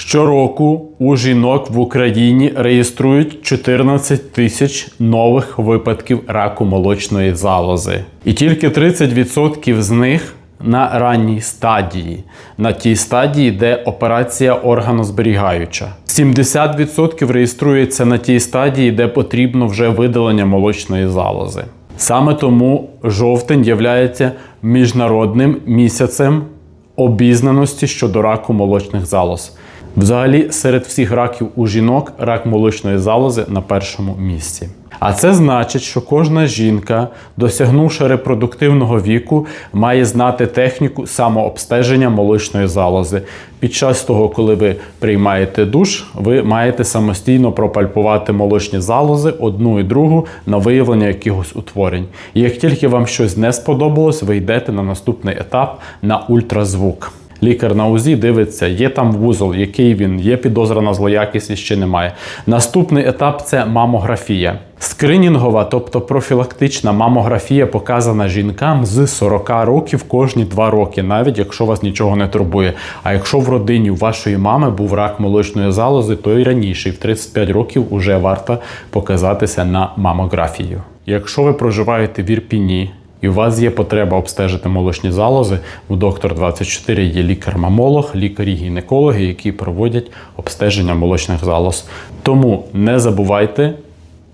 Щороку у жінок в Україні реєструють 14 тисяч нових випадків раку молочної залози. І тільки 30% з них на ранній стадії, на тій стадії, де операція органозберігаюча. 70% реєструється на тій стадії, де потрібно вже видалення молочної залози. Саме тому жовтень є міжнародним місяцем обізнаності щодо раку молочних залоз. Взагалі, серед всіх раків у жінок рак молочної залози на першому місці. А це значить, що кожна жінка, досягнувши репродуктивного віку, має знати техніку самообстеження молочної залози. Під час того, коли ви приймаєте душ, ви маєте самостійно пропальпувати молочні залози одну і другу на виявлення якихось утворень. І як тільки вам щось не сподобалось, ви йдете на наступний етап на ультразвук. Лікар на УЗІ дивиться, є там вузол, який він, є підозра на злоякісність чи немає. Наступний етап це мамографія. Скринінгова, тобто профілактична мамографія, показана жінкам з 40 років кожні 2 роки, навіть якщо вас нічого не турбує. А якщо в родині вашої мами був рак молочної залози, то і раніше, і в 35 років вже варто показатися на мамографію. Якщо ви проживаєте в Ірпіні, і у вас є потреба обстежити молочні залози, у доктор 24 є лікар-мамолог, лікарі-гінекологи, які проводять обстеження молочних залоз. Тому не забувайте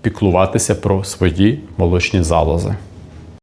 піклуватися про свої молочні залози.